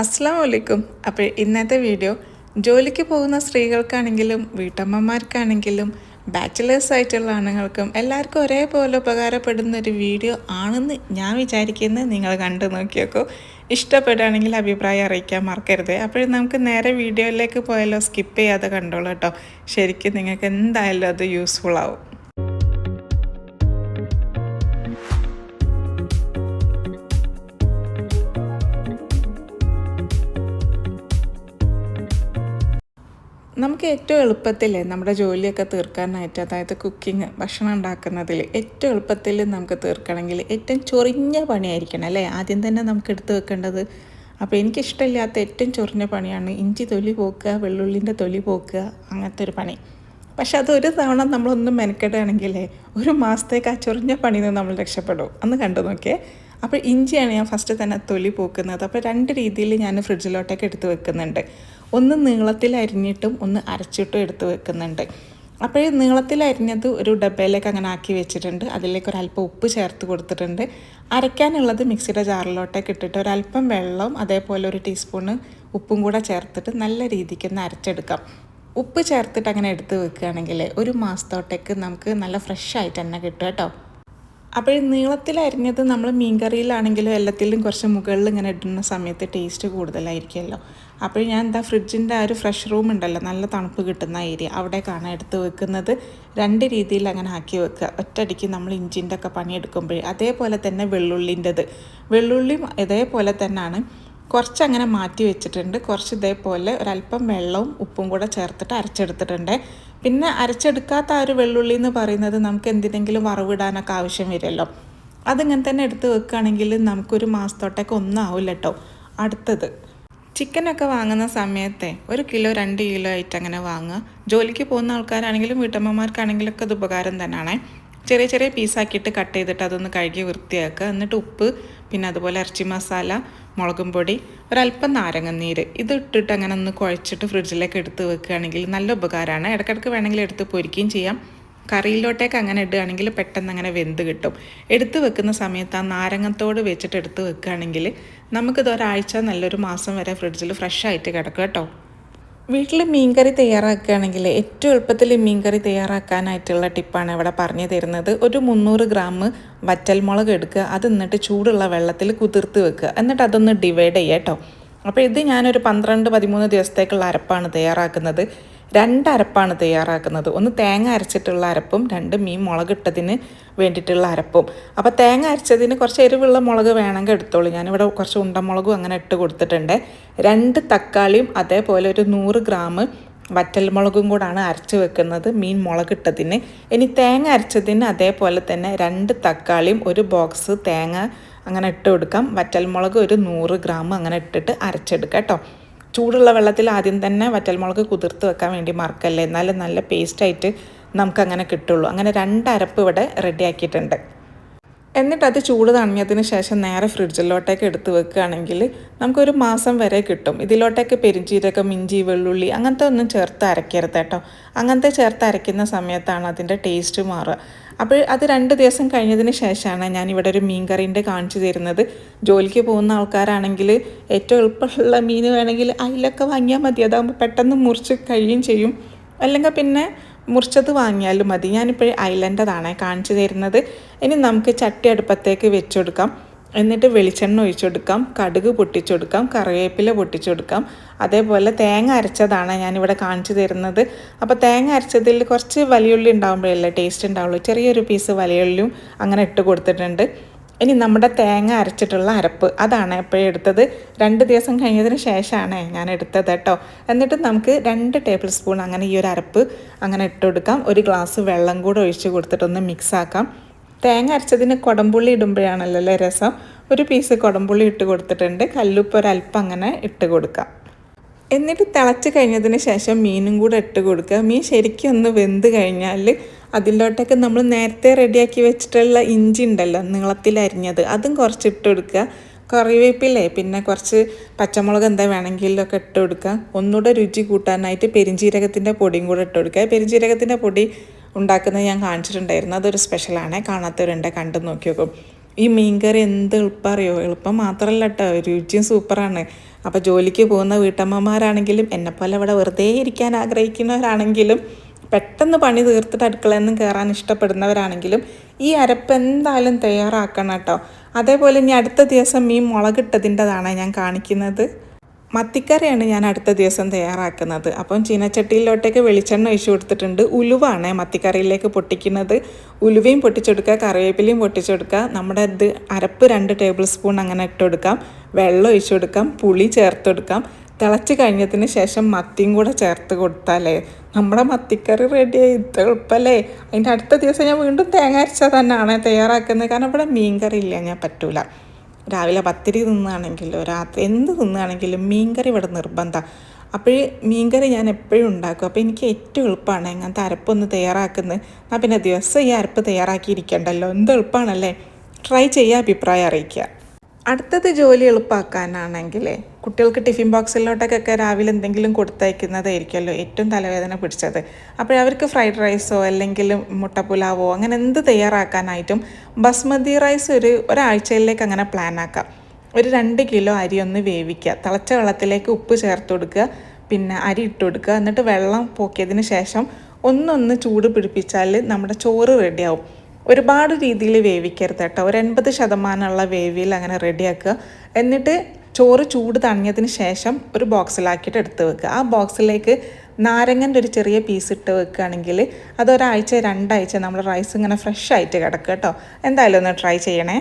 അസ്സാം വലൈക്കും അപ്പോൾ ഇന്നത്തെ വീഡിയോ ജോലിക്ക് പോകുന്ന സ്ത്രീകൾക്കാണെങ്കിലും വീട്ടമ്മമാർക്കാണെങ്കിലും ബാച്ചിലേഴ്സ് ആയിട്ടുള്ള ആണുങ്ങൾക്കും എല്ലാവർക്കും ഒരേപോലെ ഉപകാരപ്പെടുന്ന ഒരു വീഡിയോ ആണെന്ന് ഞാൻ വിചാരിക്കുന്നത് നിങ്ങൾ കണ്ടു നോക്കിയേക്കോ. ഇഷ്ടപ്പെടുകയാണെങ്കിൽ അഭിപ്രായം അറിയിക്കാൻ മറക്കരുത്. അപ്പോഴും നമുക്ക് നേരെ വീഡിയോയിലേക്ക് പോയാലോ? സ്കിപ്പ് ചെയ്യാതെ കണ്ടോളൂ കേട്ടോ. ശരിക്കും നിങ്ങൾക്ക് എന്തായാലും അത് യൂസ്ഫുൾ ആവും. നമുക്ക് ഏറ്റവും എളുപ്പത്തിൽ നമ്മുടെ ജോലിയൊക്കെ തീർക്കാനായിട്ട് അതായത് കുക്കിംഗ് ഭക്ഷണം ഉണ്ടാക്കുന്നതിൽ ഏറ്റവും എളുപ്പത്തിൽ നമുക്ക് തീർക്കണമെങ്കിൽ ഏറ്റവും ചൊറിഞ്ഞ പണിയായിരിക്കണം അല്ലേ? ആദ്യം തന്നെ നമുക്ക് എടുത്തു വെക്കേണ്ടത്. അപ്പോൾ എനിക്കിഷ്ടമില്ലാത്ത ഏറ്റവും ചൊറിഞ്ഞ പണിയാണ് ഇഞ്ചി തൊലി പോക്കുക വെള്ളുള്ളിന്റെ തൊലി പോക്കുക അങ്ങനത്തെ ഒരു പണി. പക്ഷെ അതൊരു തവണ നമ്മളൊന്നും മെനക്കെടുകയാണെങ്കിലേ ഒരു മാസത്തേക്ക് ആ ചൊറിഞ്ഞ പണിയിൽ നിന്ന് നമ്മൾ രക്ഷപ്പെടും. അന്ന് കണ്ടു നോക്കിയേ. അപ്പോൾ ഇഞ്ചിയാണ് ഞാൻ ഫസ്റ്റ് തന്നെ തൊലി പോക്കുന്നത്. അപ്പോൾ രണ്ട് രീതിയിൽ ഞാൻ ഫ്രിഡ്ജിലോട്ടൊക്കെ എടുത്ത് വെക്കുന്നുണ്ട്. ഒന്ന് നീളത്തിൽ അരിഞ്ഞിട്ടും ഒന്ന് അരച്ചിട്ടും എടുത്ത് വെക്കുന്നുണ്ട്. അപ്പോൾ നീളത്തിൽ അരിഞ്ഞത് ഒരു ഡബ്ബയിലേക്ക് അങ്ങനെ ആക്കി വെച്ചിട്ടുണ്ട്. അതിലേക്ക് ഒരല്പം ഉപ്പ് ചേർത്ത് കൊടുത്തിട്ടുണ്ട്. അരയ്ക്കാനുള്ളത് മിക്സിയുടെ ജാറിലോട്ടേക്ക് ഇട്ടിട്ട് ഒരല്പം വെള്ളവും അതേപോലെ ഒരു ടീസ്പൂണ് ഉപ്പും കൂടെ ചേർത്തിട്ട് നല്ല രീതിക്ക് ഒന്ന് അരച്ചെടുക്കാം. ഉപ്പ് ചേർത്തിട്ട് അങ്ങനെ എടുത്ത് വെക്കുകയാണെങ്കിൽ ഒരു മാസത്തോട്ടേക്ക് നമുക്ക് നല്ല ഫ്രഷ് ആയിട്ട് തന്നെ കിട്ടും കേട്ടോ. അപ്പോൾ നീളത്തിൽ അരിഞ്ഞത് നമ്മൾ മീൻകറിയിലാണെങ്കിലും എല്ലാത്തിലും കുറച്ച് മുകളിൽ ഇങ്ങനെ ഇടുന്ന സമയത്ത് ടേസ്റ്റ് കൂടുതലായിരിക്കുമല്ലോ. അപ്പോൾ ഞാൻ എന്താ ഫ്രിഡ്ജിന്റെ ആ ഒരു ഫ്രഷ് റൂം ഉണ്ടല്ലോ നല്ല തണുപ്പ് കിട്ടുന്ന ഏരിയ അവിടേക്കാണ് എടുത്ത് വെക്കുന്നത്. രണ്ട് രീതിയിൽ അങ്ങനെ ആക്കി വെക്കുക. ഒറ്റടിക്ക് നമ്മൾ ഇഞ്ചിന്റെ ഒക്കെ പണിയെടുക്കുമ്പോഴേ അതേപോലെ തന്നെ വെള്ളുള്ളിന്റെത്. വെള്ളുള്ളിയും ഇതേപോലെ തന്നെയാണ്. കുറച്ച് അങ്ങനെ മാറ്റി വെച്ചിട്ടുണ്ട്. കുറച്ച് ഇതേപോലെ ഒരല്പം വെള്ളവും ഉപ്പും കൂടെ ചേർത്തിട്ട് അരച്ചെടുത്തിട്ടുണ്ട്. പിന്നെ അരച്ചെടുക്കാത്ത ആ ഒരു വെള്ളുള്ളി എന്ന് പറയുന്നത് നമുക്ക് എന്തിനെങ്കിലും വറവിടാനൊക്കെ ആവശ്യം വരുമല്ലോ. അതിങ്ങനെ തന്നെ എടുത്ത് വെക്കുകയാണെങ്കിൽ നമുക്കൊരു മാസത്തോട്ടേക്ക് ഒന്നും ആവില്ല കേട്ടോ. അടുത്തത് ചിക്കനൊക്കെ വാങ്ങുന്ന സമയത്തെ ഒരു കിലോ രണ്ട് കിലോ ആയിട്ട് അങ്ങനെ വാങ്ങുക. ജോലിക്ക് പോകുന്ന ആൾക്കാരാണെങ്കിലും വീട്ടമ്മമാർക്കാണെങ്കിലും ഒക്കെ അത് ഉപകാരം തന്നെയാണ് ചെറിയ ചെറിയ പീസാക്കിയിട്ട് കട്ട് ചെയ്തിട്ട് അതൊന്ന് കഴുകി വൃത്തിയാക്കുക. എന്നിട്ട് ഉപ്പ് പിന്നെ അതുപോലെ ഇറച്ചി മസാല മുളകും പൊടി ഒരല്പം നാരങ്ങനീര് ഇത് ഇട്ടിട്ട് അങ്ങനെ ഒന്ന് കുഴച്ചിട്ട് ഫ്രിഡ്ജിലേക്ക് എടുത്ത് വെക്കുകയാണെങ്കിൽ നല്ല ഉപകാരമാണ്. ഇടയ്ക്കിടയ്ക്ക് വേണമെങ്കിൽ എടുത്ത് പൊരിക്കുകയും ചെയ്യാം. കറിയിലോട്ടേക്ക് അങ്ങനെ ഇടുകയാണെങ്കിൽ പെട്ടെന്ന് അങ്ങനെ വെന്ത് കിട്ടും. എടുത്ത് വെക്കുന്ന സമയത്ത് ആ നാരങ്ങത്തോട് വെച്ചിട്ട് എടുത്ത് വെക്കുകയാണെങ്കിൽ നമുക്കിത് ഒരാഴ്ച നല്ലൊരു മാസം വരെ ഫ്രിഡ്ജിൽ ഫ്രഷ് ആയിട്ട് കിടക്കും കേട്ടോ. വീട്ടിൽ മീൻകറി തയ്യാറാക്കുകയാണെങ്കിൽ ഏറ്റവും എളുപ്പത്തിൽ മീൻകറി തയ്യാറാക്കാനായിട്ടുള്ള ടിപ്പാണ് ഇവിടെ പറഞ്ഞു തരുന്നത്. ഒരു മുന്നൂറ് ഗ്രാം വറ്റൽമുളക് എടുക്കുക. അത് എന്നിട്ട് ചൂടുള്ള വെള്ളത്തിൽ കുതിർത്ത് വെക്കുക. എന്നിട്ട് അതൊന്ന് ഡിവൈഡ് ചെയ്യാം കേട്ടോ അപ്പോൾ ഇത് ഞാനൊരു പന്ത്രണ്ട് പതിമൂന്ന് ദിവസത്തേക്കുള്ള അരപ്പാണ് തയ്യാറാക്കുന്നത്. രണ്ട് അരപ്പാണ് തയ്യാറാക്കുന്നത്. ഒന്ന് തേങ്ങ അരച്ചിട്ടുള്ള അരപ്പും രണ്ട് മീൻ മുളകിട്ടതിന് വേണ്ടിയിട്ടുള്ള അരപ്പും. അപ്പോൾ തേങ്ങ അരച്ചതിന് കുറച്ച് എരിവുള്ള മുളക് വേണമെങ്കിൽ എടുത്തോളൂ. ഞാനിവിടെ കുറച്ച് ഉണ്ടമുളകും അങ്ങനെ ഇട്ട് കൊടുത്തിട്ടുണ്ട്. രണ്ട് തക്കാളിയും അതേപോലെ ഒരു നൂറ് ഗ്രാം വറ്റൽമുളകും കൂടാണ് അരച്ച് വെക്കുന്നത് മീൻ മുളകിട്ടതിന്. ഇനി തേങ്ങ അരച്ചതിന് അതേപോലെ തന്നെ രണ്ട് തക്കാളിയും ഒരു ബോക്സ് തേങ്ങ അങ്ങനെ ഇട്ട് കൊടുക്കാം. വറ്റൽമുളക് ഒരു നൂറ് ഗ്രാം അങ്ങനെ ഇട്ടിട്ട് അരച്ചെടുക്കാം കേട്ടോ. ചൂടുള്ള വെള്ളത്തിൽ ആദ്യം തന്നെ വറ്റൽമുളക് കുതിർത്ത് വെക്കാൻ വേണ്ടി മറക്കല്ലേ? എന്നാലും നല്ല പേസ്റ്റായിട്ട് നമുക്കങ്ങനെ കിട്ടുള്ളൂ. അങ്ങനെ രണ്ട് അരപ്പ് ഇവിടെ റെഡിയാക്കിയിട്ടുണ്ട് എന്നിട്ട് അത് ചൂട് തണിഞ്ഞതിന് ശേഷം നേരെ ഫ്രിഡ്ജിലോട്ടേക്ക് എടുത്ത് വെക്കുകയാണെങ്കിൽ നമുക്കൊരു മാസം വരെ കിട്ടും. ഇതിലോട്ടേക്ക് പെരിഞ്ചീരകം ഇഞ്ചി വെള്ളുള്ളി അങ്ങനത്തെ ഒന്നും ചേർത്ത് അരക്കരുത് കേട്ടോ. അങ്ങനത്തെ ചേർത്ത് അരയ്ക്കുന്ന സമയത്താണ് അതിന്റെ ടേസ്റ്റ് മാറുക. അപ്പോൾ അത് രണ്ട് ദിവസം കഴിഞ്ഞതിന് ശേഷമാണ് ഞാൻ ഇവിടെ ഒരു മീൻ കറീന്റെ കാണിച്ചു തരുന്നത്. ജോലിക്ക് പോകുന്ന ആൾക്കാരാണെങ്കിൽ ഏറ്റവും എളുപ്പമുള്ള മീൻ വേണമെങ്കിൽ അതിലൊക്കെ വാങ്ങിയാൽ മതി. അതാകുമ്പോൾ പെട്ടെന്ന് മുറിച്ച് കഴിയും ചെയ്യും. അല്ലെങ്കിൽ പിന്നെ മുറിച്ചത് വാങ്ങിയാലും മതി. ഞാനിപ്പോൾ ഐലന്റെതാണ് കാണിച്ചു തരുന്നത്. ഇനി നമുക്ക് ചട്ടി അടുപ്പത്തേക്ക് വെച്ചെടുക്കാം. എന്നിട്ട് വെളിച്ചെണ്ണ ഒഴിച്ചെടുക്കാം. കടുക് പൊട്ടിച്ചെടുക്കാം. കറിവേപ്പില പൊട്ടിച്ചെടുക്കാം. അതേപോലെ തേങ്ങ അരച്ചതാണ് ഞാനിവിടെ കാണിച്ചു തരുന്നത്. അപ്പോൾ തേങ്ങ അരച്ചതിൽ കുറച്ച് വലിയുള്ളി ഉണ്ടാകുമ്പോഴല്ലേ ടേസ്റ്റ് ഉണ്ടാവുള്ളൂ. ചെറിയൊരു പീസ് വലിയുള്ളിയും അങ്ങനെ ഇട്ട് കൊടുത്തിട്ടുണ്ട്. ഇനി നമ്മുടെ തേങ്ങ അരച്ചിട്ടുള്ള അരപ്പ് അതാണ് എപ്പോഴും എടുത്തത്. രണ്ട് ദിവസം കഴിഞ്ഞതിന് ശേഷമാണ് ഞാൻ എടുത്തത് കേട്ടോ. എന്നിട്ട് നമുക്ക് രണ്ട് ടേബിൾ സ്പൂൺ അങ്ങനെ ഈ ഒരു അരപ്പ് അങ്ങനെ ഇട്ട് കൊടുക്കാം. ഒരു ഗ്ലാസ് വെള്ളം കൂടെ ഒഴിച്ച് കൊടുത്തിട്ടൊന്ന് മിക്സ് ആക്കാം. തേങ്ങ അരച്ചതിന് കുടംപുള്ളി ഇടുമ്പോഴാണല്ലോ രസം. ഒരു പീസ് കുടംപുള്ളി ഇട്ട് കൊടുത്തിട്ടുണ്ട്. കല്ലുപ്പ് ഒരല്പം അങ്ങനെ ഇട്ട് കൊടുക്കാം. എന്നിട്ട് തിളച്ച് കഴിഞ്ഞതിന് ശേഷം മീനും കൂടെ ഇട്ട് കൊടുക്കുക. മീൻ ശരിക്കും ഒന്ന് വെന്ത് കഴിഞ്ഞാൽ അതിലോട്ടൊക്കെ നമ്മൾ നേരത്തെ റെഡിയാക്കി വെച്ചിട്ടുള്ള ഇഞ്ചി ഉണ്ടല്ലോ നീളത്തിൽ അരിഞ്ഞത് അതും കുറച്ച് ഇട്ട് കൊടുക്കുക. കറിവേപ്പില്ലേ പിന്നെ കുറച്ച് പച്ചമുളക് എന്താ വേണമെങ്കിലൊക്കെ ഇട്ട് കൊടുക്കുക. ഒന്നുകൂടെ രുചി കൂട്ടാനായിട്ട് പെരിഞ്ചീരകത്തിന്റെ പൊടിയും കൂടെ ഇട്ട് കൊടുക്കുക. പെരിഞ്ചീരകത്തിന്റെ പൊടി ഉണ്ടാക്കുന്നത് ഞാൻ കാണിച്ചിട്ടുണ്ടായിരുന്നു. അതൊരു സ്പെഷ്യലാണ് കാണാത്തവരുണ്ട് കണ്ടു നോക്കി നോക്കും. ഈ മീൻകറി എന്ത് എളുപ്പം അറിയോ? എളുപ്പം മാത്രമല്ല കേട്ടോ. രുചിയും സൂപ്പറാണ്. അപ്പോൾ ജോലിക്ക് പോകുന്ന വീട്ടമ്മമാരാണെങ്കിലും എന്നെപ്പോലെ ഇവിടെ വെറുതെ ഇരിക്കാൻ ആഗ്രഹിക്കുന്നവരാണെങ്കിലും പെട്ടെന്ന് പണി തീർത്തിട്ട് അടുക്കളയിൽ നിന്നും കയറാൻ ഇഷ്ടപ്പെടുന്നവരാണെങ്കിലും ഈ അരപ്പ് എന്തായാലും തയ്യാറാക്കണം കേട്ടോ. അതേപോലെ ഇനി അടുത്ത ദിവസം മീൻ മുളകിട്ടതിന്റെതാണ് ഞാൻ കാണിക്കുന്നത്. മത്തിക്കറിയാണ് ഞാൻ അടുത്ത ദിവസം തയ്യാറാക്കുന്നത്. അപ്പം ചീനച്ചട്ടിയിലോട്ടേക്ക് വെളിച്ചെണ്ണ ഒഴിച്ചു കൊടുത്തിട്ടുണ്ട്. ഉലുവാണ് മത്തിക്കറിയിലേക്ക് പൊട്ടിക്കുന്നത്. ഉലുവയും പൊട്ടിച്ചെടുക്കുക കറിവേപ്പിലയും പൊട്ടിച്ചെടുക്കുക. നമ്മുടെ ഇത് അരപ്പ് രണ്ട് ടേബിൾ സ്പൂൺ അങ്ങനെ ഇട്ട് കൊടുക്കാം. വെള്ളം ഒഴിച്ചു കൊടുക്കാം. പുളി ചേർത്ത് കൊടുക്കാം. തിളച്ച് കഴിഞ്ഞതിന് ശേഷം മത്തിയും കൂടെ ചേർത്ത് കൊടുത്താലേ നമ്മുടെ മത്തിക്കറി റെഡിയായി ഇത്ര എളുപ്പമല്ലേ അതിന്റെ അടുത്ത ദിവസം ഞാൻ വീണ്ടും തേങ്ങ അരച്ചാൽ തന്നെയാണ് തയ്യാറാക്കുന്നത്. കാരണം ഇവിടെ മീൻ കറി ഇല്ല ഞാൻ പറ്റൂല. രാവിലെ പത്തിരി തിന്നുകയാണെങ്കിലോ രാത്രി എന്ത് തിന്നുകയാണെങ്കിലും മീൻകറി ഇവിടെ നിർബന്ധം. അപ്പോൾ മീൻകറി ഞാൻ എപ്പോഴും ഉണ്ടാക്കും. അപ്പോൾ എനിക്ക് ഏറ്റവും എളുപ്പമാണ് ഇങ്ങനത്തെ അരപ്പൊന്ന് തയ്യാറാക്കുന്നത്. എന്നാൽ പിന്നെ ദിവസം ഈ അരപ്പ് തയ്യാറാക്കിയിരിക്കണ്ടല്ലോ. എന്ത് എളുപ്പമാണല്ലേ? ട്രൈ ചെയ്യുക അഭിപ്രായം അറിയിക്കുക. അടുത്തത് ജോലി എളുപ്പമാക്കാനാണെങ്കിൽ കുട്ടികൾക്ക് ടിഫിൻ ബോക്സിലോട്ടൊക്കെ രാവിലെ എന്തെങ്കിലും കൊടുത്തയക്കുന്നതായിരിക്കുമല്ലോ ഏറ്റവും തലവേദന പിടിച്ചത്. അപ്പോൾ അവർക്ക് ഫ്രൈഡ് റൈസോ അല്ലെങ്കിൽ മുട്ടപ്പുലാവോ അങ്ങനെ എന്ത് തയ്യാറാക്കാനായിട്ടും ബസ്മതി റൈസ് ഒരു ഒരാഴ്ചയിലേക്ക് അങ്ങനെ പ്ലാൻ ആക്കാം ഒരു രണ്ട് കിലോ അരി ഒന്ന് വേവിക്കുക. തിളച്ച വെള്ളത്തിലേക്ക് ഉപ്പ് ചേർത്ത് കൊടുക്കുക. പിന്നെ അരി ഇട്ട് കൊടുക്കുക. എന്നിട്ട് വെള്ളം പോക്കിയതിന് ശേഷം ഒന്നൊന്ന് ചൂട് പിടിപ്പിച്ചാൽ നമ്മുടെ ചോറ് റെഡിയാവും ഒരുപാട് രീതിയിൽ വേവിക്കരുത് കേട്ടോ. ഒരു എൺപത് ശതമാനമുള്ള വേവിയിൽ അങ്ങനെ റെഡിയാക്കുക എന്നിട്ട് ചോറ് ചൂട് തണിഞ്ഞതിന് ശേഷം ഒരു ബോക്സിലാക്കിയിട്ട് എടുത്ത് വെക്കുക. ആ ബോക്സിലേക്ക് നാരങ്ങന്റെ ഒരു ചെറിയ പീസ് ഇട്ട് വെക്കുകയാണെങ്കിൽ അതൊരാഴ്ച രണ്ടാഴ്ച നമ്മൾ റൈസ് ഇങ്ങനെ ഫ്രഷ് ആയിട്ട് കിടക്കുക കേട്ടോ. എന്തായാലും ഒന്ന് ട്രൈ ചെയ്യണേ.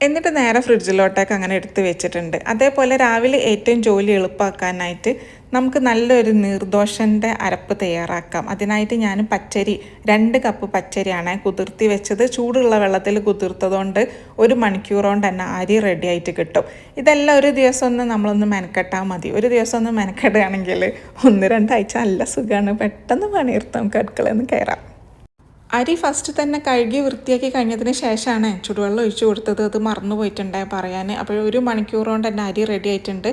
എന്നിട്ട് നേരെ ഫ്രിഡ്ജിലോട്ടേക്ക് അങ്ങനെ എടുത്ത് വെച്ചിട്ടുണ്ട്. അതേപോലെ രാവിലെ ഏറ്റവും ജോലി എളുപ്പമാക്കാനായിട്ട് നമുക്ക് നല്ലൊരു നീർദോഷന്റെ അരപ്പ് തയ്യാറാക്കാം. അതിനായിട്ട് ഞാൻ പച്ചരി രണ്ട് കപ്പ് പച്ചരിയാണ് കുതിർത്തി വെച്ചത്. ചൂടുള്ള വെള്ളത്തിൽ കുതിർത്തതുകൊണ്ട് ഒരു മണിക്കൂർ കൊണ്ട് തന്നെ അരി റെഡി ആയിട്ട് കിട്ടും. ഇതെല്ലാം ഒരു ദിവസം ഒന്ന് നമ്മളൊന്ന് മെനക്കെട്ടാൽ മതി. ഒരു ദിവസം ഒന്ന് മെനക്കെടുകയാണെങ്കിൽ ഒന്ന് രണ്ടാഴ്ച നല്ല സുഖമാണ്. പെട്ടെന്ന് പണിയെടുത്ത് നമുക്ക് അടുക്കളയിൽ നിന്ന് കയറാം. അരി ഫസ്റ്റ് തന്നെ കഴുകി വൃത്തിയാക്കി കഴിഞ്ഞതിന് ശേഷമാണ് ചുടുവെള്ളം ഒഴിച്ചു കൊടുത്തത്. അത് മറന്നു പോയിട്ടുണ്ടായി പറയാൻ. അപ്പോൾ ഒരു മണിക്കൂർ കൊണ്ട് തന്നെ അരി റെഡി ആയിട്ടുണ്ട്.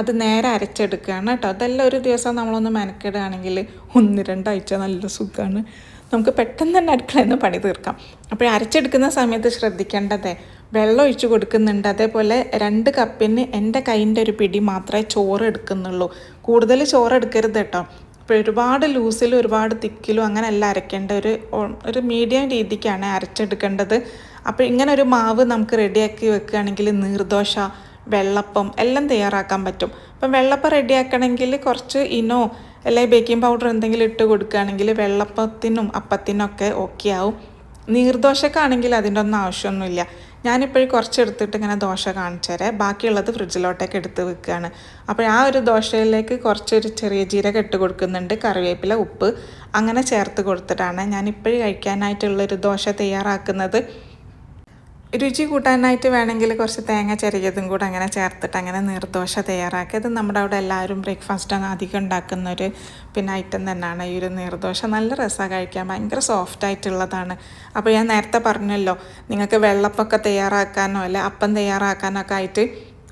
അത് നേരെ അരച്ചെടുക്കുകയാണ് കേട്ടോ. അതെല്ലാം ഒരു ദിവസം നമ്മളൊന്ന് മെനക്കെടുകയാണെങ്കിൽ ഒന്ന് രണ്ടാഴ്ച നല്ല സുഖമാണ്. നമുക്ക് പെട്ടെന്ന് തന്നെ അടുക്കളയിൽ നിന്ന് പണി തീർക്കാം. അപ്പോൾ അരച്ചെടുക്കുന്ന സമയത്ത് ശ്രദ്ധിക്കേണ്ടതേ വെള്ളം ഒഴിച്ച് കൊടുക്കുന്നുണ്ട്. അതേപോലെ രണ്ട് കപ്പിന് എന്റെ കൈന്റെ ഒരു പിടി മാത്രമേ ചോറ് എടുക്കുന്നുള്ളൂ. കൂടുതൽ ചോറ് എടുക്കരുത് കേട്ടോ. ഒരുപാട് ലൂസിലും ഒരുപാട് തിക്കിലും അങ്ങനെയല്ല അരയ്ക്കേണ്ട. ഒരു ഒരു മീഡിയം രീതിക്കാണ് അരച്ചെടുക്കേണ്ടത്. അപ്പോൾ ഇങ്ങനെ ഒരു മാവ് നമുക്ക് റെഡിയാക്കി വെക്കുകയാണെങ്കിൽ നീർദോശ വെള്ളപ്പം എല്ലാം തയ്യാറാക്കാൻ പറ്റും. അപ്പം വെള്ളപ്പം റെഡിയാക്കണമെങ്കിൽ കുറച്ച് ഇനോ അല്ലെങ്കിൽ ബേക്കിംഗ് പൗഡർ എന്തെങ്കിലും ഇട്ട് കൊടുക്കുകയാണെങ്കിൽ വെള്ളപ്പത്തിനും അപ്പത്തിനൊക്കെ ഓക്കെ ആവും. നീർദോശക്കാണെങ്കിൽ അതിന്റെ ഒന്നും ആവശ്യമൊന്നുമില്ല. ഞാനിപ്പോഴും കുറച്ച് എടുത്തിട്ട് ഇങ്ങനെ ദോശ കാണിച്ചു തരാം. ബാക്കിയുള്ളത് ഫ്രിഡ്ജിലോട്ടേക്ക് എടുത്ത് വെക്കുകയാണ് അപ്പോൾ ആ ഒരു ദോശയിലേക്ക് കുറച്ചൊരു ചെറിയ ജീരകം ഇട്ട് കൊടുക്കുന്നുണ്ട് കറിവേപ്പില ഉപ്പ്. അങ്ങനെ ചേർത്ത് കൊടുത്തിട്ടാണ് ഞാൻ ഇപ്പോഴും കഴിക്കാനായിട്ടുള്ളൊരു ദോശ തയ്യാറാക്കുന്നത്. രുചി കൂട്ടാനായിട്ട് വേണമെങ്കിൽ കുറച്ച് തേങ്ങ ചെറിയതും കൂടെ അങ്ങനെ ചേർത്തിട്ട് അങ്ങനെ നീർദോശ തയ്യാറാക്കി. അത് നമ്മുടെ അവിടെ എല്ലാവരും ബ്രേക്ക്ഫാസ്റ്റ് അധികം ഉണ്ടാക്കുന്ന ഒരു പിന്നെ ഐറ്റം തന്നെയാണ്. ഈ ഒരു നീർദോശ നല്ല രസമാണ് കഴിക്കാൻ. ഭയങ്കര സോഫ്റ്റ് ആയിട്ടുള്ളതാണ്. അപ്പോൾ ഞാൻ നേരത്തെ പറഞ്ഞല്ലോ നിങ്ങൾക്ക് വെള്ളപ്പൊക്കെ തയ്യാറാക്കാനോ അല്ലെ അപ്പം തയ്യാറാക്കാനോ ഒക്കെ ആയിട്ട്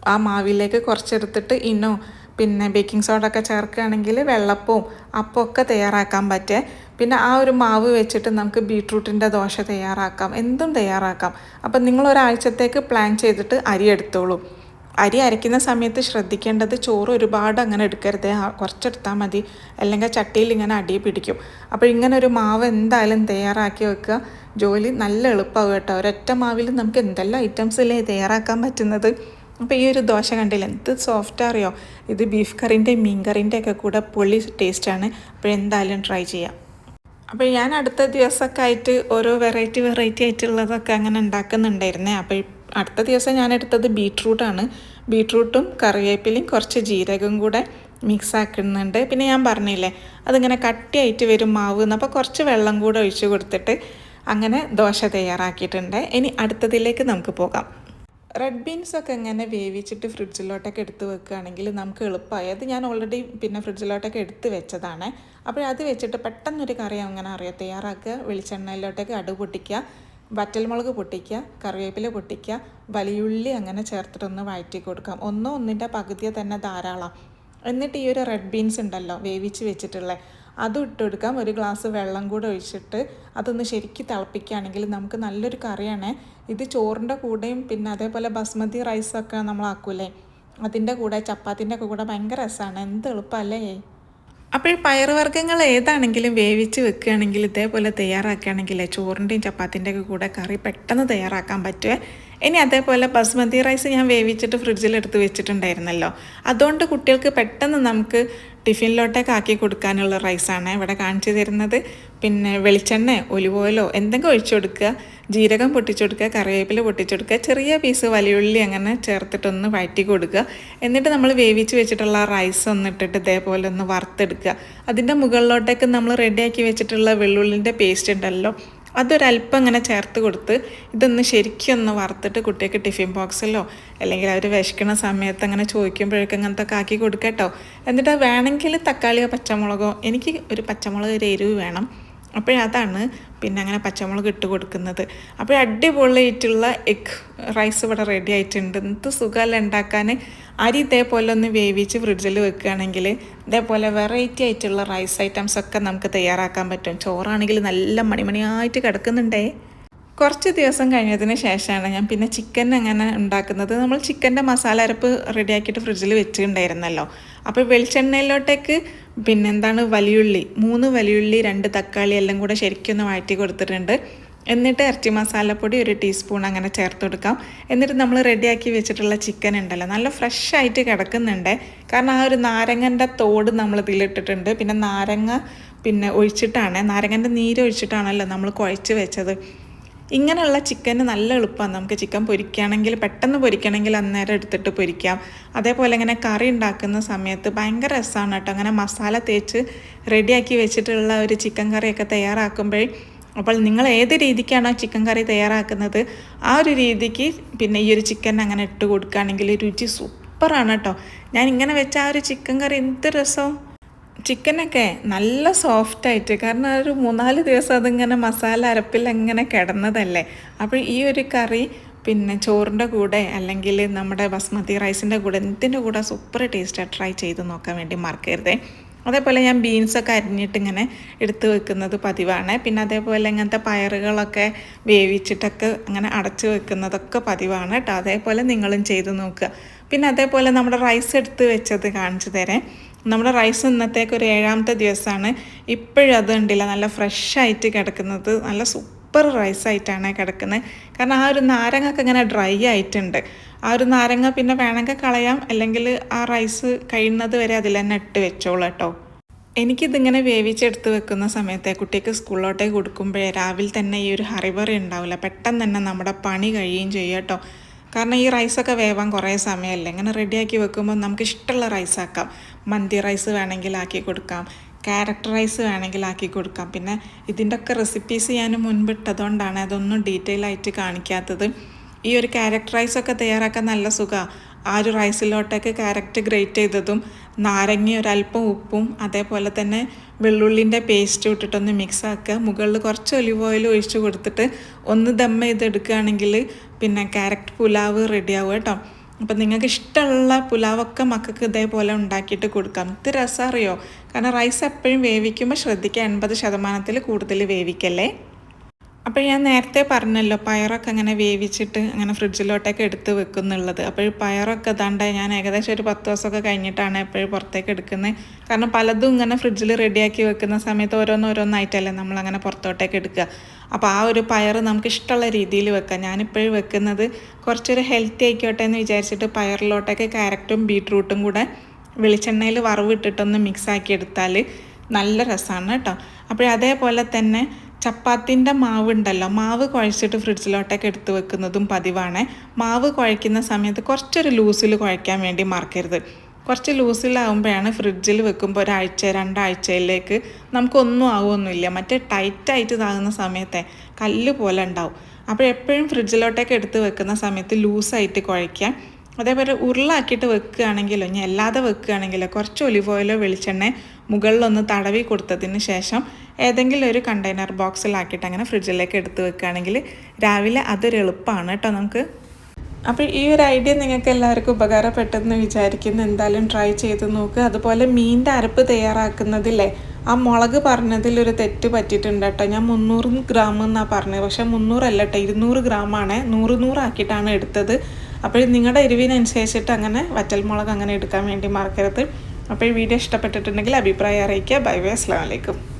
ആ മാവിലേക്ക് കുറച്ചെടുത്തിട്ട് ഇന്നോ പിന്നെ ബേക്കിംഗ് സോഡ ഒക്കെ ചേർക്കുകയാണെങ്കിൽ വെള്ളപ്പവും അപ്പമൊക്കെ തയ്യാറാക്കാൻ പറ്റേ പിന്നെ ആ ഒരു മാവ് വെച്ചിട്ട് നമുക്ക് ബീട്രൂട്ടിന്റെ ദോശ തയ്യാറാക്കാം എന്തും തയ്യാറാക്കാം. അപ്പം നിങ്ങൾ ഒരാഴ്ചത്തേക്ക് പ്ലാൻ ചെയ്തിട്ട് അരി എടുത്തോളൂ. അരി അരയ്ക്കുന്ന സമയത്ത് ശ്രദ്ധിക്കേണ്ടത് ചോറ് ഒരുപാട് അങ്ങനെ എടുക്കരുത്. കുറച്ചെടുത്താൽ മതി. അല്ലെങ്കിൽ ചട്ടിയിൽ ഇങ്ങനെ അടി പിടിക്കും. അപ്പോൾ ഇങ്ങനെ ഒരു മാവ് എന്തായാലും തയ്യാറാക്കി വെക്കുക. ജോലി നല്ല എളുപ്പമാവും കേട്ടോ. ഒരൊറ്റ മാവിൽ നമുക്ക് എന്തെല്ലാം ഐറ്റംസ് അല്ലേ തയ്യാറാക്കാൻ പറ്റുന്നത്? അപ്പോൾ ഈ ഒരു ദോശ കണ്ടില്ല? എന്ത് സോഫ്റ്റ് അറിയോ ഇത് ബീഫ് കറിന്റെയും മീൻ കറിന്റെ ഒക്കെ കൂടെ പൊളി ടേസ്റ്റാണ് അപ്പോൾ എന്തായാലും ട്രൈ ചെയ്യാം. അപ്പോൾ ഞാൻ അടുത്ത ദിവസമൊക്കെ ആയിട്ട് ഓരോ വെറൈറ്റി വെറൈറ്റി ആയിട്ടുള്ളതൊക്കെ അങ്ങനെ ഉണ്ടാക്കുന്നുണ്ടായിരുന്നേ. അപ്പോൾ അടുത്ത ദിവസം ഞാൻ എടുത്തത് ബീട്രൂട്ടാണ് ബീട്രൂട്ടും കറിവേപ്പിലയും കുറച്ച് ജീരകം കൂടെ മിക്സ് ആക്കുന്നുണ്ട്. പിന്നെ ഞാൻ പറഞ്ഞില്ലേ അതിങ്ങനെ കട്ടിയായിട്ട് വരും മാവ് അപ്പോൾ കുറച്ച് വെള്ളം കൂടെ ഒഴിച്ച് കൊടുത്തിട്ട് അങ്ങനെ ദോശ തയ്യാറാക്കിയിട്ടുണ്ട്. ഇനി അടുത്തതിലേക്ക് നമുക്ക് പോകാം. റെഡ് ബീൻസ് ഒക്കെ ഇങ്ങനെ വേവിച്ചിട്ട് ഫ്രിഡ്ജിലോട്ടൊക്കെ എടുത്ത് വെക്കുകയാണെങ്കിൽ നമുക്ക് എളുപ്പമായി. അത് ഞാൻ ഓൾറെഡി പിന്നെ ഫ്രിഡ്ജിലോട്ടൊക്കെ എടുത്ത് വെച്ചതാണ്. അപ്പോൾ അത് വെച്ചിട്ട് പെട്ടെന്നൊരു കറി അങ്ങനെ അറിയാം? തയ്യാറാക്കുക വെളിച്ചെണ്ണയിലോട്ടൊക്കെ അടു പൊട്ടിക്കുക വറ്റൽമുളക് പൊട്ടിക്കുക കറിവേപ്പില പൊട്ടിക്കുക വലിയുള്ളി അങ്ങനെ ചേർത്തിട്ടൊന്ന് വഴറ്റി കൊടുക്കാം. ഒന്നോ ഒന്നിന്റെ പകുതിയെ തന്നെ ധാരാളം. എന്നിട്ട് ഈ ഒരു റെഡ് ബീൻസ് ഉണ്ടല്ലോ വേവിച്ച് വെച്ചിട്ടുള്ള. അതും ഇട്ട് കൊടുക്കാം. ഒരു ഗ്ലാസ് വെള്ളം കൂടെ ഒഴിച്ചിട്ട് അതൊന്ന് ശരിക്കും തിളപ്പിക്കുകയാണെങ്കിൽ നമുക്ക് നല്ലൊരു കറിയാണ്. ഇത് ചോറിന്റെ കൂടെയും പിന്നെ അതേപോലെ ബസ്മതി റൈസൊക്കെ നമ്മളാക്കൂലേ അതിന്റെ കൂടെ ചപ്പാത്തിന്റെ ഒക്കെ കൂടെ ഭയങ്കര രസമാണ്. എന്ത് എളുപ്പമല്ലേ? അപ്പോൾ പയറുവർഗങ്ങൾ ഏതാണെങ്കിലും വേവിച്ച് വെക്കുകയാണെങ്കിൽ ഇതേപോലെ തയ്യാറാക്കുകയാണെങ്കിൽ ചോറിന്റെയും ചപ്പാത്തിന്റെയൊക്കെ കൂടെ കറി പെട്ടെന്ന് തയ്യാറാക്കാൻ പറ്റുമേ? ഇനി അതേപോലെ ബസ്മതി റൈസ് ഞാൻ വേവിച്ചിട്ട് ഫ്രിഡ്ജിലെടുത്ത് വെച്ചിട്ടുണ്ടായിരുന്നല്ലോ. അതുകൊണ്ട് കുട്ടികൾക്ക് പെട്ടെന്ന് നമുക്ക് ടിഫിനിലോട്ടേക്ക് ആക്കി കൊടുക്കാനുള്ള റൈസാണ് ഇവിടെ കാണിച്ചു തരുന്നത്. പിന്നെ വെളിച്ചെണ്ണ ഒലിവ് ഓയിലോ എന്തെങ്കിലും ഒഴിച്ചു കൊടുക്കുക ജീരകം പൊട്ടിച്ചു കൊടുക്കുക കറിവേപ്പില പൊട്ടിച്ചു കൊടുക്കുക ചെറിയ പീസ് വലിയുള്ളി അങ്ങനെ ചേർത്തിട്ടൊന്ന് വഴറ്റി കൊടുക്കുക. എന്നിട്ട് നമ്മൾ വേവിച്ച് വെച്ചിട്ടുള്ള റൈസ് ഒന്ന് ഇട്ടിട്ട് ഇതേപോലെ ഒന്ന് വറുത്തെടുക്കുക. അതിന്റെ മുകളിലോട്ടേക്ക് നമ്മൾ റെഡിയാക്കി വെച്ചിട്ടുള്ള വെള്ളുള്ളിന്റെ പേസ്റ്റ് ഉണ്ടല്ലോ അതൊരല്പം ഇങ്ങനെ ചേർത്ത് കൊടുത്ത് ഇതൊന്ന് ശരിക്കും ഒന്ന് വറുത്തിട്ട് കുട്ടിയൊക്കെ ടിഫിൻ ബോക്സിലോ അല്ലെങ്കിൽ അവർ വിശക്കണ സമയത്ത് അങ്ങനെ ചോദിക്കുമ്പോഴേക്കും അങ്ങനത്തെ ആക്കി കൊടുക്കട്ടോ എന്നിട്ട് വേണമെങ്കിൽ തക്കാളിയോ പച്ചമുളകോ എനിക്ക് ഒരു പച്ചമുളക് ഒരു എരിവ് വേണം. അപ്പോഴതാണ് പിന്നെ അങ്ങനെ പച്ചമുളക് ഇട്ട് കൊടുക്കുന്നത്. അപ്പോൾ അടിപൊളിയായിട്ടുള്ള എഗ് റൈസ് ഇവിടെ റെഡി ആയിട്ടുണ്ട്. എന്ത് സുഖമല്ല ഉണ്ടാക്കാൻ? അരി ഇതേപോലെ ഒന്ന് വേവിച്ച് ഫ്രിഡ്ജിൽ വെക്കുകയാണെങ്കിൽ ഇതേപോലെ വെറൈറ്റി ആയിട്ടുള്ള റൈസ് ഐറ്റംസ് ഒക്കെ നമുക്ക് തയ്യാറാക്കാൻ പറ്റും. ചോറാണെങ്കിൽ നല്ല മണിമണിയായിട്ട് കിടക്കുന്നുണ്ടേ. കുറച്ച് ദിവസം കഴിഞ്ഞതിന് ശേഷമാണ് ഞാൻ പിന്നെ ചിക്കൻ അങ്ങനെ ഉണ്ടാക്കുന്നത്. നമ്മൾ ചിക്കന്റെ മസാല അരപ്പ് റെഡിയാക്കിയിട്ട് ഫ്രിഡ്ജിൽ വെച്ചിട്ടുണ്ടായിരുന്നല്ലോ. അപ്പോൾ വെളിച്ചെണ്ണയിലോട്ടേക്ക് പിന്നെന്താണ് വലിയുള്ളി മൂന്ന് വലിയുള്ളി രണ്ട് തക്കാളി എല്ലാം കൂടെ ശരിക്കും ഒന്ന് വഴറ്റി കൊടുത്തിട്ടുണ്ട്. എന്നിട്ട് ഇറച്ചി മസാലപ്പൊടി ഒരു ടീസ്പൂൺ അങ്ങനെ ചേർത്ത് കൊടുക്കാം. എന്നിട്ട് നമ്മൾ റെഡിയാക്കി വെച്ചിട്ടുള്ള ചിക്കൻ ഉണ്ടല്ലോ നല്ല ഫ്രഷ് ആയിട്ട് കിടക്കുന്നുണ്ട്. കാരണം ആ ഒരു നാരങ്ങന്റെ തോട് നമ്മൾ ഇതിലിട്ടിട്ടുണ്ട് പിന്നെ നാരങ്ങ പിന്നെ ഒഴിച്ചിട്ടാണ് നാരങ്ങന്റെ നീര് ഒഴിച്ചിട്ടാണല്ലോ നമ്മൾ കുഴച്ച് വെച്ചത്. ഇങ്ങനെയുള്ള ചിക്കന് നല്ല എളുപ്പമാണ് നമുക്ക് ചിക്കൻ പൊരിക്കുകയാണെങ്കിൽ പെട്ടെന്ന് പൊരിക്കണമെങ്കിൽ അന്നേരം എടുത്തിട്ട് പൊരിക്കാം. അതേപോലെ ഇങ്ങനെ കറി ഉണ്ടാക്കുന്ന സമയത്ത് ഭയങ്കര രസമാണ് കേട്ടോ. അങ്ങനെ മസാല തേച്ച് റെഡിയാക്കി വെച്ചിട്ടുള്ള ഒരു ചിക്കൻ കറിയൊക്കെ തയ്യാറാക്കുമ്പോഴേ അപ്പോൾ നിങ്ങൾ ഏത് രീതിക്കാണോ ചിക്കൻ കറി തയ്യാറാക്കുന്നത് ആ ഒരു രീതിക്ക് പിന്നെ ഈ ഒരു ചിക്കൻ അങ്ങനെ ഇട്ട് കൊടുക്കുകയാണെങ്കിൽ രുചി സൂപ്പറാണ് കേട്ടോ. ഞാൻ ഇങ്ങനെ വെച്ച ആ ഒരു ചിക്കൻ കറി എന്ത് രസം. ചിക്കനൊക്കെ നല്ല സോഫ്റ്റ് ആയിട്ട് കാരണം ഒരു മൂന്നാൽ ദിവസം അതിങ്ങനെ മസാല അരപ്പിൽ അങ്ങനെ കിടന്നതല്ലേ. അപ്പോൾ ഈ ഒരു കറി പിന്നെ ചോറിന്റെ കൂടെ അല്ലെങ്കിൽ നമ്മുടെ ബസ്മതി റൈസിന്റെ കൂടെ എന്തിന്റെ കൂടെ സൂപ്പർ ടേസ്റ്റാണ് ട്രൈ ചെയ്ത് നോക്കാൻ വേണ്ടി മറക്കരുതേ. അതേപോലെ ഞാൻ ബീൻസൊക്കെ അരിഞ്ഞിട്ട് ഇങ്ങനെ എടുത്ത് വെക്കുന്നത് പതിവാണ്. പിന്നെ അതേപോലെ ഇങ്ങനത്തെ പയറുകളൊക്കെ വേവിച്ചിട്ടൊക്കെ അങ്ങനെ അടച്ച് വെക്കുന്നതൊക്കെ പതിവാണ് കേട്ടോ. അതേപോലെ നിങ്ങളും ചെയ്ത് നോക്കുക. പിന്നെ അതേപോലെ നമ്മുടെ റൈസ് എടുത്ത് വെച്ചത് കാണിച്ചു തരാം. നമ്മുടെ റൈസ് ഇന്നത്തേക്ക് ഒരു ഏഴാമത്തെ ദിവസമാണ്. ഇപ്പോഴും അത് ഉണ്ടില്ല നല്ല ഫ്രഷായിട്ട് കിടക്കുന്നത്. നല്ല സൂപ്പർ റൈസ് ആയിട്ടാണ് കിടക്കുന്നത്. കാരണം ആ ഒരു നാരങ്ങൊക്കെ ഇങ്ങനെ ഡ്രൈ ആയിട്ടുണ്ട്. ആ ഒരു നാരങ്ങ പിന്നെ വേണമെങ്കിൽ കളയാം. അല്ലെങ്കിൽ ആ റൈസ് കഴിയുന്നത് വരെ അതിൽ തന്നെ ഇട്ട് വെച്ചോളൂ കേട്ടോ. എനിക്കിതിങ്ങനെ വേവിച്ചെടുത്ത് വെക്കുന്ന സമയത്ത് കുട്ടിക്ക് സ്കൂളിലോട്ടേക്ക് കൊടുക്കുമ്പോഴേ രാവിലെ തന്നെ ഈ ഒരു ഹറിബറി ഉണ്ടാവില്ല. പെട്ടെന്ന് തന്നെ നമ്മുടെ പണി കഴിയുകയും ചെയ്യും കേട്ടോ. കാരണം ഈ റൈസൊക്കെ വേവാൻ കുറേ സമയമല്ലേ? ഇങ്ങനെ റെഡിയാക്കി വെക്കുമ്പോൾ നമുക്ക് ഇഷ്ടമുള്ള റൈസ് ആക്കാം. മന്തി റൈസ് വേണമെങ്കിൽ ആക്കി കൊടുക്കാം. ക്യാരക്ടർ റൈസ് വേണമെങ്കിൽ ആക്കി കൊടുക്കാം. പിന്നെ ഇതിന്റെ ഒക്കെ റെസിപ്പീസ് ഞാൻ മുൻപിട്ടതുകൊണ്ടാണ് അതൊന്നും ഡീറ്റെയിൽ ആയിട്ട് കാണിക്കാത്തത്. ഈ ഒരു ക്യാരക്ടർ ഒക്കെ തയ്യാറാക്കാൻ നല്ല സുഖമാണ് ആ ഒരു റൈസിലോട്ടേക്ക് ക്യാരറ്റ് ഗ്രേറ്റ് ചെയ്തതും നാരങ്ങ ഒരല്പം ഉപ്പും അതേപോലെ തന്നെ വെള്ളുള്ളിന്റെ പേസ്റ്റ് ഇട്ടിട്ടൊന്ന് മിക്സ് ആക്കുക. മുകളിൽ കുറച്ച് ഒലിവ് ഓയിൽ ഒഴിച്ച് കൊടുത്തിട്ട് ഒന്ന് ദമ്മ ചെയ്തെടുക്കുകയാണെങ്കിൽ പിന്നെ ക്യാരറ്റ് പുലാവ് റെഡിയാവും കേട്ടോ. അപ്പം നിങ്ങൾക്ക് ഇഷ്ടമുള്ള പുലാവൊക്കെ മക്കൾക്ക് ഇതേപോലെ ഉണ്ടാക്കിയിട്ട് കൊടുക്കാം. ഇത് രസം അറിയോ കാരണം റൈസ് എപ്പോഴും വേവിക്കുമ്പോൾ ശ്രദ്ധിക്കുക എൺപത് ശതമാനത്തിൽ കൂടുതൽ വേവിക്കല്ലേ? അപ്പോൾ ഞാൻ നേരത്തെ പറഞ്ഞല്ലോ പയറൊക്കെ അങ്ങനെ വേവിച്ചിട്ട് അങ്ങനെ ഫ്രിഡ്ജിലോട്ടൊക്കെ എടുത്ത് വെക്കുന്നുള്ളത്. അപ്പോൾ പയറൊക്കെ ഇതാണ്ട് ഞാൻ ഏകദേശം ഒരു പത്ത് ദിവസമൊക്കെ കഴിഞ്ഞിട്ടാണ് എപ്പോഴും പുറത്തേക്ക് എടുക്കുന്നത്. കാരണം പലതും ഇങ്ങനെ ഫ്രിഡ്ജിൽ റെഡിയാക്കി വെക്കുന്ന സമയത്ത് ഓരോന്നോരോന്നായിട്ടല്ലേ നമ്മളങ്ങനെ പുറത്തോട്ടേക്ക് എടുക്കുക. അപ്പോൾ ആ ഒരു പയർ നമുക്ക് ഇഷ്ടമുള്ള രീതിയിൽ വെക്കാം. ഞാനിപ്പോഴും വെക്കുന്നത് കുറച്ചൊരു ഹെൽത്തി ആയിക്കോട്ടെ എന്ന് വിചാരിച്ചിട്ട് പയറിലോട്ടൊക്കെ ക്യാരറ്റും ബീട്രൂട്ടും കൂടെ വെളിച്ചെണ്ണയിൽ വറവിട്ടിട്ടൊന്ന് മിക്സ് ആക്കി എടുത്താൽ നല്ല രസമാണ് കേട്ടോ. അപ്പോൾ അതേപോലെ തന്നെ ചപ്പാത്തിന്റെ മാവ് ഉണ്ടല്ലോ മാവ് കുഴച്ചിട്ട് ഫ്രിഡ്ജിലോട്ടൊക്കെ എടുത്ത് വെക്കുന്നതും പതിവാണ്. മാവ് കുഴയ്ക്കുന്ന സമയത്ത് കുറച്ചൊരു ലൂസിൽ കുഴയ്ക്കാൻ വേണ്ടി മറക്കരുത്. കുറച്ച് ലൂസിലാവുമ്പോഴാണ് ഫ്രിഡ്ജിൽ വെക്കുമ്പോൾ ഒരാഴ്ച രണ്ടാഴ്ചയിലേക്ക് നമുക്കൊന്നും ആവുമൊന്നുമില്ല. മറ്റേ ടൈറ്റായിട്ട് ഇതാകുന്ന സമയത്തെ കല്ല് പോലെ ഉണ്ടാവും. അപ്പോൾ എപ്പോഴും ഫ്രിഡ്ജിലോട്ടേക്ക് എടുത്ത് വെക്കുന്ന സമയത്ത് ലൂസായിട്ട് കുഴയ്ക്കാം. അതേപോലെ ഉരുളാക്കിയിട്ട് വെക്കുകയാണെങ്കിലോ ഇനി അല്ലാതെ വെക്കുകയാണെങ്കിലോ കുറച്ച് ഒലിവ് ഓയിലോ വെളിച്ചെണ്ണ മുകളിലൊന്ന് തടവി കൊടുത്തതിന് ശേഷം ഏതെങ്കിലും ഒരു കണ്ടെയ്നർ ബോക്സിലാക്കിയിട്ട് അങ്ങനെ ഫ്രിഡ്ജിലേക്ക് എടുത്ത് വെക്കുകയാണെങ്കിൽ രാവിലെ അതൊരു എളുപ്പമാണ് കേട്ടോ നമുക്ക്. അപ്പോൾ ഈ ഒരു ഐഡിയ നിങ്ങൾക്ക് എല്ലാവർക്കും ഉപകാരപ്പെട്ടെന്ന് വിചാരിക്കുന്നു. എന്തായാലും ട്രൈ ചെയ്ത് നോക്കുക അതുപോലെ മീനിന്റെ അരപ്പ് തയ്യാറാക്കുന്നതില്ലേ? ആ മുളക് പറഞ്ഞതിൽ ഒരു തെറ്റ് പറ്റിയിട്ടുണ്ട് കേട്ടോ. ഞാൻ മുന്നൂറ് ഗ്രാം എന്നാണ് പറഞ്ഞത്. പക്ഷേ മുന്നൂറല്ല കേട്ടോ ഇരുന്നൂറ് ഗ്രാമാണ് നൂറ് നൂറാക്കിയിട്ടാണ് എടുത്തത്. അപ്പോൾ നിങ്ങളുടെ എരിവിനനുസരിച്ചിട്ട് അങ്ങനെ വറ്റൽമുളക് അങ്ങനെ എടുക്കാൻ വേണ്ടി മറക്കരുത്. അപ്പോൾ ഈ വീഡിയോ ഇഷ്ടപ്പെട്ടിട്ടുണ്ടെങ്കിൽ അഭിപ്രായം അറിയിക്കുക. Bye bye. അസ്സാം വലൈക്കും